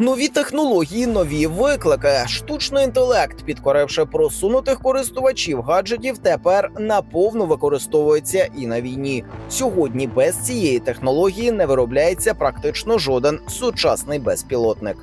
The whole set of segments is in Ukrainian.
Нові технології, нові виклики. Штучний інтелект, підкоривши просунутих користувачів гаджетів, тепер наповну використовується і на війні. Сьогодні без цієї технології не виробляється практично жоден сучасний безпілотник.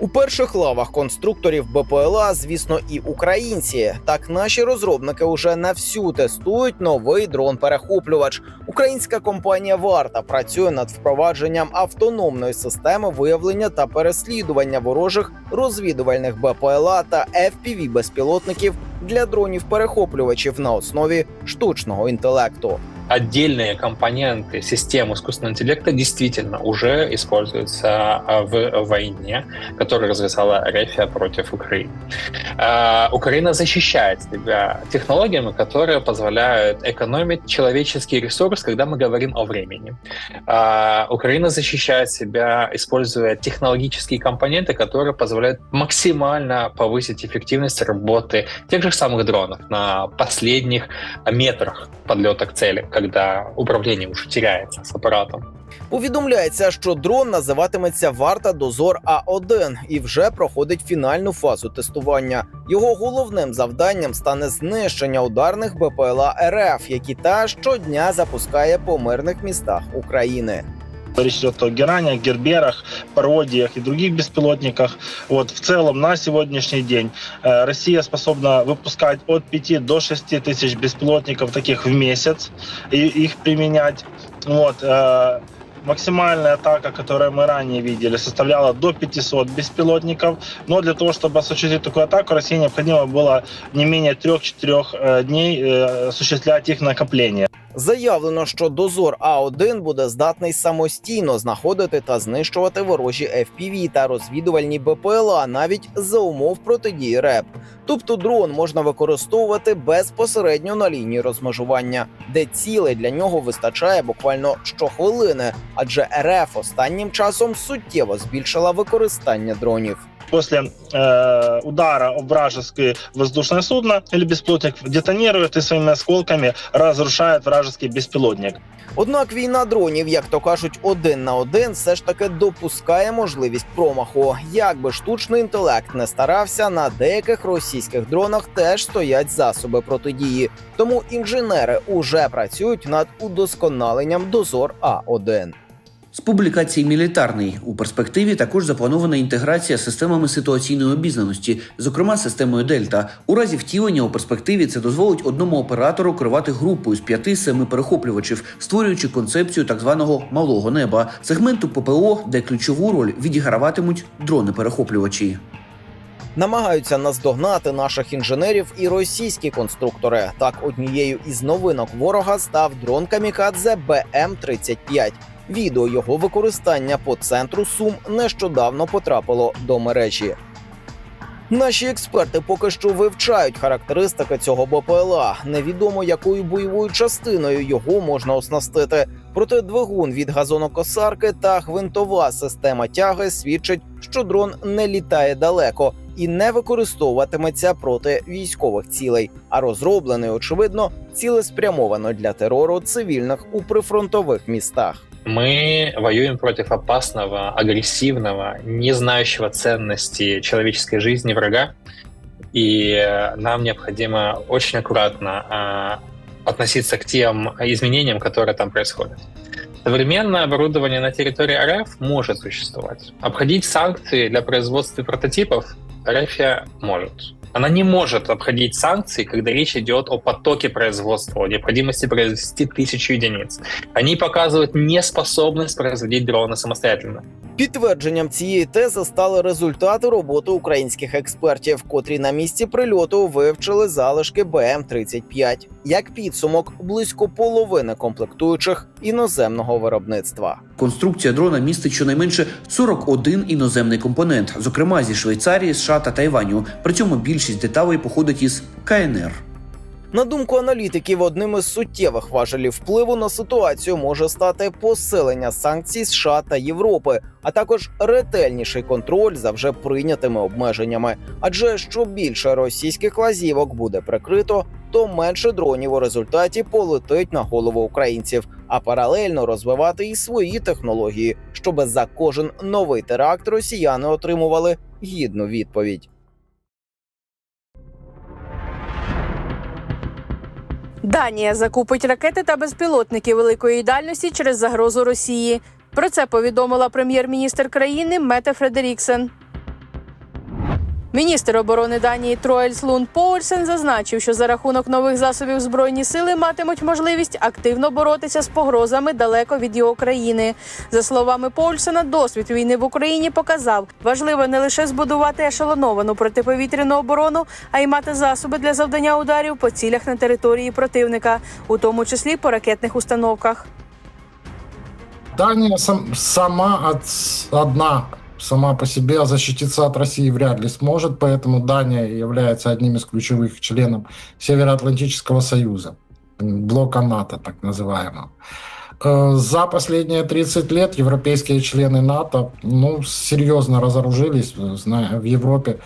У перших лавах конструкторів БПЛА, звісно, і українці. Так наші розробники уже на всю тестують новий дрон-перехоплювач. Українська компанія Варта працює над впровадженням автономної системи виявлення та переслідування ворожих розвідувальних БПЛА та fpv безпілотників для дронів-перехоплювачів на основі штучного інтелекту. Отдельные компоненты систем искусственного интеллекта действительно уже используются а, в войне, которую развязала Рефия против Украины. А, Украина защищает себя технологиями, которые позволяют экономить человеческий ресурс, когда мы говорим о времени. А, Украина защищает себя, используя технологические компоненты, которые позволяют максимально повысить эффективность работы тех же самых дронов на последних метрах подлета к цели, когда управління вже теряється з апаратом. Повідомляється, що дрон називатиметься Варта Дозор А1 і вже проходить фінальну фазу тестування. Його головним завданням стане знищення ударних БПЛА РФ, які та щодня запускає по мирних містах України. Речь идет о геранях, герберах, пародиях и других беспилотниках. Вот, в целом на сегодняшний день э, Россия способна выпускать от 5 до 6 тысяч беспилотников таких в месяц и их применять. Вот, э, максимальная атака, которую мы ранее видели, составляла до 500 беспилотников. Но для того, чтобы осуществить такую атаку, России необходимо было не менее 3-4 дней э, осуществлять их накопление. Заявлено, що дозор А1 буде здатний самостійно знаходити та знищувати ворожі FPV та розвідувальні БПЛА навіть за умов протидії РЕП. Тобто дрон можна використовувати безпосередньо на лінії розмежування, де цілей для нього вистачає буквально щохвилини, адже РФ останнім часом суттєво збільшила використання дронів. После э, удара об вражеское воздушное судно или беспилотник детонирует и своими осколками разрушает вражеский беспилотник. Однак війна дронів, як то кажуть, один на один, все ж таки допускає можливість промаху. Як би штучний інтелект не старався, на деяких російських дронах теж стоять засоби протидії. Тому інженери уже працюють над удосконаленням дозор А 1 З публікації мілітарний у перспективі також запланована інтеграція з системами ситуаційної обізнаності, зокрема системою Дельта. У разі втілення у перспективі це дозволить одному оператору керувати групою з п'яти-семи перехоплювачів, створюючи концепцію так званого малого неба, сегменту ППО, де ключову роль відіграватимуть дрони-перехоплювачі. Намагаються наздогнати наших інженерів і російські конструктори. Так, однією із новинок ворога став дрон Камікадзе БМ-35. Відео його використання по центру Сум нещодавно потрапило до мережі. Наші експерти поки що вивчають характеристики цього БПЛА. Невідомо якою бойовою частиною його можна оснастити. Проте двигун від газонокосарки та гвинтова система тяги свідчить, що дрон не літає далеко і не використовуватиметься проти військових цілей, а розроблений, очевидно, цілеспрямовано для терору цивільних у прифронтових містах. Мы воюем против опасного, агрессивного, не знающего ценности человеческой жизни врага. И э, нам необходимо очень аккуратно а, относиться к тем изменениям, которые там происходят. Современное оборудование на территории РФ может существовать. Обходить санкции для производства прототипов РФ может. Она не может обходить санкции, когда речь идет о потоке производства, о необходимости произвести тысячу единиц. Они показывают неспособность производить дроны самостоятельно. Підтвердженням цієї тези стали результати роботи українських експертів, котрі на місці прильоту вивчили залишки БМ-35. Як підсумок, близько половини комплектуючих іноземного виробництва. Конструкція дрона містить щонайменше 41 іноземний компонент, зокрема зі Швейцарії, США та Тайваню. При цьому більшість деталей походить із КНР. На думку аналітиків, одним із суттєвих важелів впливу на ситуацію може стати посилення санкцій США та Європи, а також ретельніший контроль за вже прийнятими обмеженнями. Адже що більше російських лазівок буде прикрито, то менше дронів у результаті полетить на голову українців, а паралельно розвивати і свої технології, щоб за кожен новий теракт росіяни отримували гідну відповідь. Данія закупить ракети та безпілотники великої дальності через загрозу Росії. Про це повідомила прем'єр-міністр країни Мете Фредеріксен. Міністр оборони Данії Троельс Лунд Поульсен зазначив, що за рахунок нових засобів збройні сили матимуть можливість активно боротися з погрозами далеко від його країни. За словами Поульсена, досвід війни в Україні показав, важливо не лише збудувати ешелоновану протиповітряну оборону, а й мати засоби для завдання ударів по цілях на території противника, у тому числі по ракетних установках. Дания сам- сама одна сама по себе защититься от России вряд ли сможет, поэтому Дания является одним из ключевых членов Североатлантического союза, блока НАТО так называемого. Э, За последние 30 лет европейские члены НАТО ну, серьезно разоружились. Зная, в Европе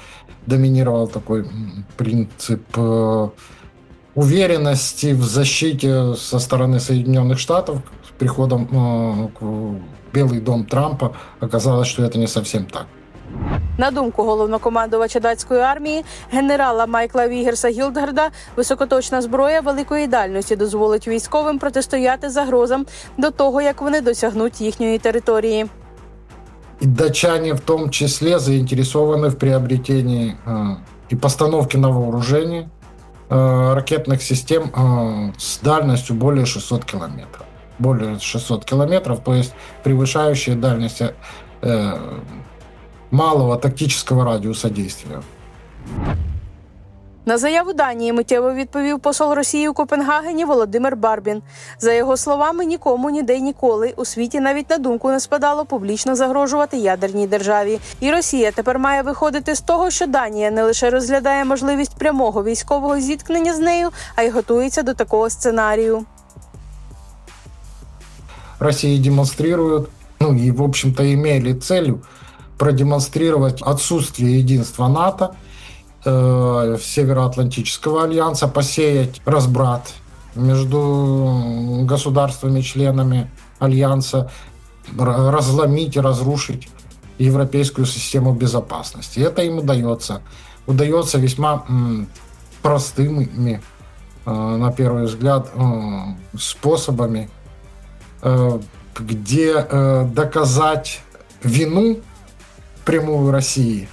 доминировал такой принцип э, уверенности в защите со стороны Соединенных Штатов с приходом э, к- в Белый дом Трампа оказалось, что это не совсем так. На думку головнокомандувача датської армії генерала Майкла Вігерса Гілдгарда, високоточна зброя великої дальності дозволить військовим протистояти загрозам до того, як вони досягнуть їхньої території. И датчане в том числе заинтересованы в приобретении э, и постановке на вооружение э, ракетных систем э, с дальностью более 600 километров. Более 600 километров, то есть превышающие дальность э, малого тактического радиуса действия. На заяву Данії миттєво відповів посол Росії у Копенгагені Володимир Барбін. За його словами, нікому ніде й ніколи у світі навіть на думку не спадало публічно загрожувати ядерній державі. І Росія тепер має виходити з того, що Данія не лише розглядає можливість прямого військового зіткнення з нею, а й готується до такого сценарію. Россия демонстрирует, ну и, в общем-то, имели целью продемонстрировать отсутствие единства НАТО, э, Североатлантического альянса, посеять разбрат между государствами-членами альянса, разломить и разрушить европейскую систему безопасности. Это им удается. Удается весьма простыми, э, на первый взгляд, э, способами э, где доказать вину прямую России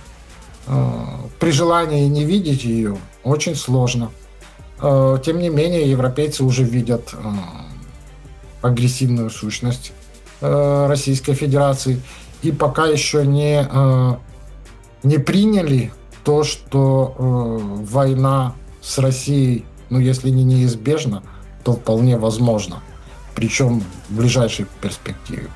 при желании не видеть ее очень сложно. Э, Тем не менее, европейцы уже видят э, агрессивную сущность э, Российской Федерации и пока еще не, не приняли то, что война с Россией, ну если не неизбежна, то вполне возможно причем в ближайшей перспективе.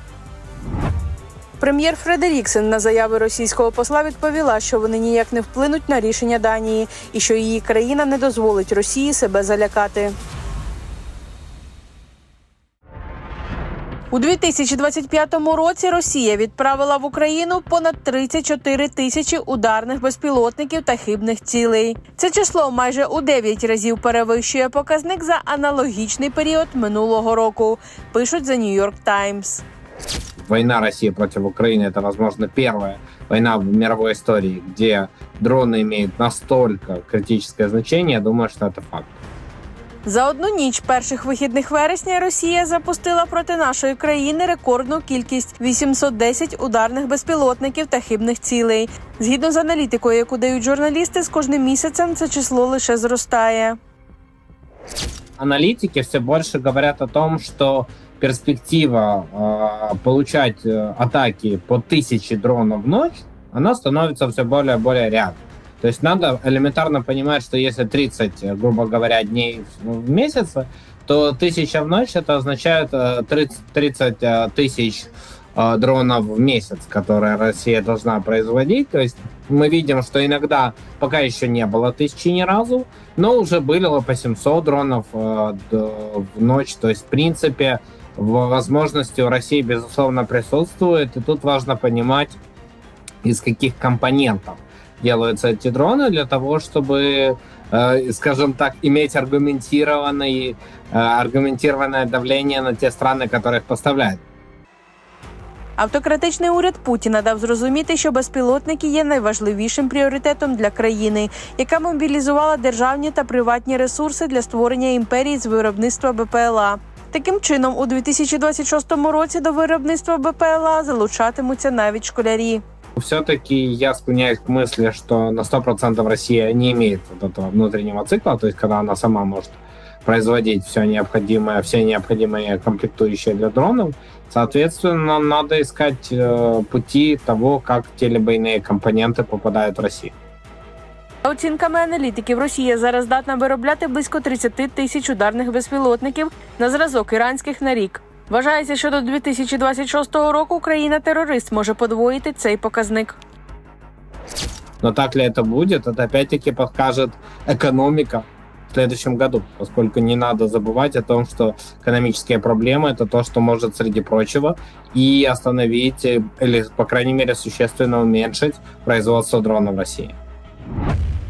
Прем'єр Фредеріксен на заяви російського посла відповіла, що вони ніяк не вплинуть на рішення Данії і що її країна не дозволить Росії себе залякати. У 2025 році Росія відправила в Україну понад 34 тисячі ударних безпілотників та хибних цілей. Це число майже у 9 разів перевищує показник за аналогічний період минулого року. Пишуть за New York Times война России против Украины это, возможно, первая война в мировой истории, где дроны имеют настолько критическое значение, я думаю, что это факт. За одну ніч перших вихідних вересня Росія запустила проти нашої країни рекордну кількість 810 ударних безпілотників та хибних цілей. Згідно з аналітикою, яку дають журналісти, з кожним місяцем це число лише зростає. Аналитики все больше говорят о том, что Перспектива э, получать атаки по тысяче дронов в ночь, она становится все более и более реальной. То есть надо элементарно понимать, что если 30, э, грубо говоря, дней в в месяц, то тысяча в ночь это означает э, 30, 30 э, тысяч дронов в месяц, которые Россия должна производить. То есть мы видим, что иногда пока еще не было тысячи ни разу, но уже было по 700 дронов в ночь. То есть, в принципе, возможности у России, безусловно, присутствует. И тут важно понимать, из каких компонентов делаются эти дроны для того, чтобы, э, скажем так, иметь аргументированный, э, аргументированное давление на те страны, которые их поставляют. Автократичний уряд Путіна дав зрозуміти, що безпілотники є найважливішим пріоритетом для країни, яка мобілізувала державні та приватні ресурси для створення імперії з виробництва БПЛА. Таким чином, у 2026 році до виробництва БПЛА залучатимуться навіть школярі. Все-таки я склоняюсь к мысли, что на 100% Россия не имеет вот этого внутреннего цикла, то есть когда она сама может производить все необходимое, все необходимые комплектующие для дронов. Соответственно, надо искать э, пути того, как те либо иные компоненты попадают в Россию. За оцінками аналітиків, Росія зараз здатна виробляти близько 30 тисяч ударних безпілотників на зразок іранських на рік. Вважається, що до 2026 року країна-терорист може подвоїти цей показник. Но так ли это будет, это опять-таки покажет экономика в следующем году, поскольку не надо забывать о том, что экономические проблемы это то, что может, среди прочего, и остановить э, или, по крайней мере, существенно уменьшить производство дронов в России.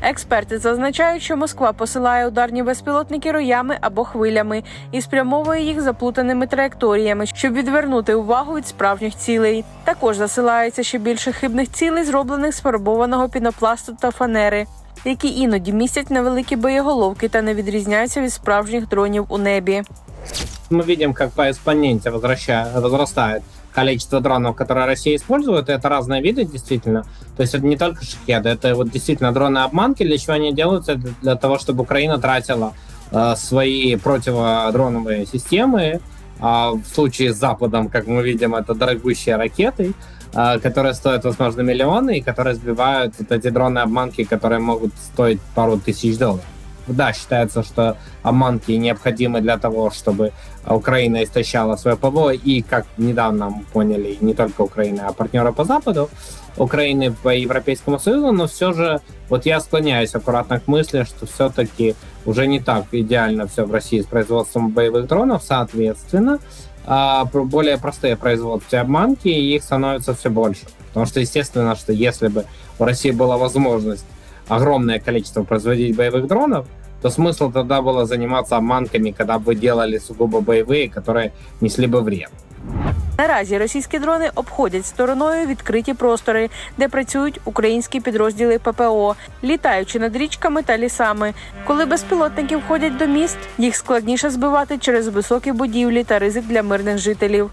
Експерти зазначають, що Москва посилає ударні безпілотники роями або хвилями і спрямовує їх заплутаними траєкторіями, щоб відвернути увагу від справжніх цілей. Також засилається ще більше хибних цілей, зроблених з фарбованого пінопласту та фанери, які іноді містять невеликі боєголовки та не відрізняються від справжніх дронів у небі. Мы видим, как по экспоненте возвраща- возрастает количество дронов, которые Россия использует. И это разные виды, действительно. То есть это не только шахеды, это вот действительно дроны-обманки. Для чего они делаются? Для- Для того, чтобы Украина тратила э, свои противодроновые системы. А в случае с Западом, как мы видим, это дорогущие ракеты, э, которые стоят, возможно, миллионы, и которые сбивают вот эти дроны-обманки, которые могут стоить пару тысяч долларов. Да, считается, что обманки необходимы для того, чтобы Украина истощала свое ПВО, и, как недавно мы поняли, не только Украина, а партнеры по Западу, Украины по Европейскому Союзу, но все же вот я склоняюсь аккуратно к мысли, что все-таки уже не так идеально все в России с производством боевых дронов, соответственно, а более простые производства обманки, их становится все больше. Потому что, естественно, что если бы у России была возможность огромное количество производить боевых дронов, то смысл тогда было заниматься обманками, когда бы вы делали сугубо боевые, которые несли бы вред. Наразі російські дрони обходять стороною відкриті простори, де працюють українські підрозділи ППО, літаючи над річками та лісами. Коли безпілотники входять до міст, їх складніше збивати через високі будівлі та ризик для мирних жителів.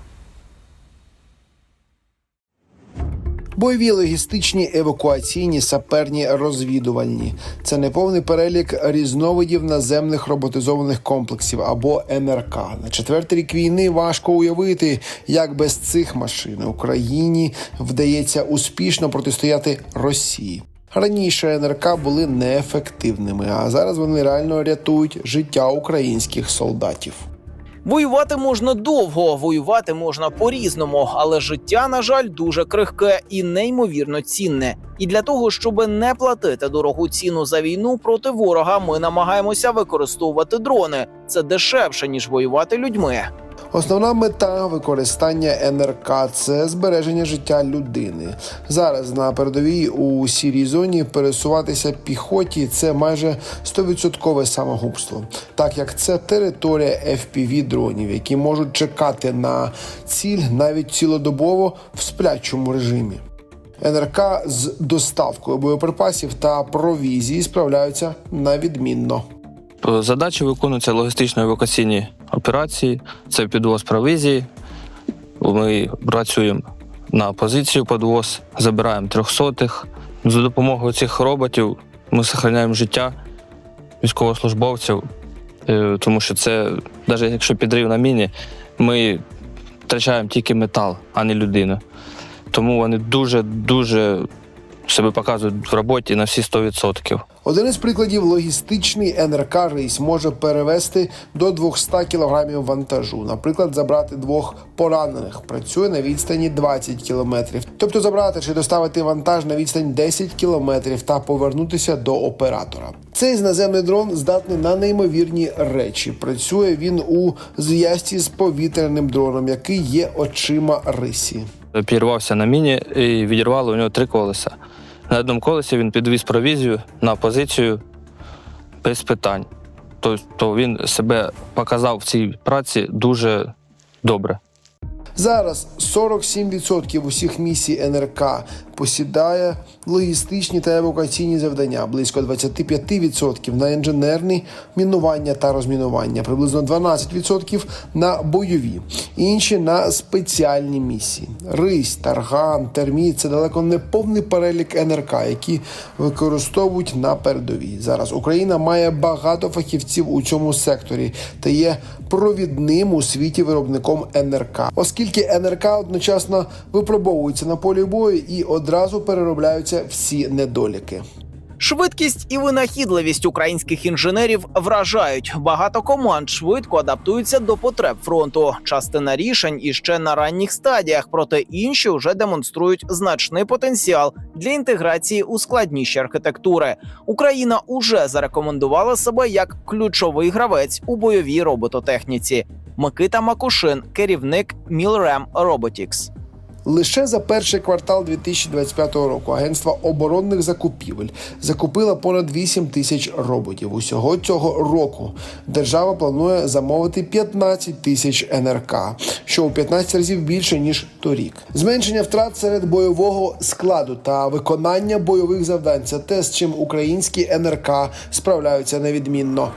Бойові логістичні, евакуаційні, саперні, розвідувальні це неповний перелік різновидів наземних роботизованих комплексів або НРК. На четвертий рік війни важко уявити, як без цих машин Україні вдається успішно протистояти Росії. Раніше НРК були неефективними, а зараз вони реально рятують життя українських солдатів. Воювати можна довго, воювати можна по-різному, але життя, на жаль, дуже крихке і неймовірно цінне. І для того, щоб не платити дорогу ціну за війну проти ворога, ми намагаємося використовувати дрони. Це дешевше ніж воювати людьми. Основна мета використання НРК це збереження життя людини. Зараз на передовій у сірій зоні пересуватися піхоті це майже 100% самогубство, так як це територія fpv дронів, які можуть чекати на ціль навіть цілодобово в сплячому режимі. НРК з доставкою боєприпасів та провізії справляються на відмінно. Задачі виконуються логістично-евакуаційні операції, це підвоз провізії. Ми працюємо на позицію підвоз, забираємо трьохсотих. За допомогою цих роботів ми зберігаємо життя військовослужбовців, е, тому що це, навіть якщо підрив на міні, ми втрачаємо тільки метал, а не людину. Тому вони дуже-дуже себе показують в роботі на всі 100%. Один із прикладів логістичний НРК рейс може перевести до 200 кг вантажу. Наприклад, забрати двох поранених працює на відстані 20 км. Тобто забрати чи доставити вантаж на відстань 10 км та повернутися до оператора. Цей наземний дрон здатний на неймовірні речі. Працює він у зв'язці з повітряним дроном, який є очима рисі. Підірвався на міні і відірвало у нього три колеса. На одному колесі він підвіз провізію на позицію без питань. Тобто він себе показав в цій праці дуже добре. Зараз 47% усіх місій НРК посідає логістичні та евакуаційні завдання, близько 25% на інженерні мінування та розмінування, приблизно 12% на бойові, інші на спеціальні місії. Рись, тарган, терміт це далеко не повний перелік НРК, які використовують на передовій. Зараз Україна має багато фахівців у цьому секторі та є провідним у світі виробником НРК, оскільки НРК одночасно випробовуються на полі бою і одразу переробляються всі недоліки. Швидкість і винахідливість українських інженерів вражають. Багато команд швидко адаптуються до потреб фронту. Частина рішень іще на ранніх стадіях, проте інші вже демонструють значний потенціал для інтеграції у складніші архітектури. Україна уже зарекомендувала себе як ключовий гравець у бойовій робототехніці. Микита Макушин, керівник Milrem Robotics. Лише за перший квартал 2025 року Агентство оборонних закупівель закупило понад 8 тисяч роботів. Усього цього року держава планує замовити 15 тисяч НРК, що у 15 разів більше ніж торік. Зменшення втрат серед бойового складу та виконання бойових завдань це те, з чим українські НРК справляються невідмінно.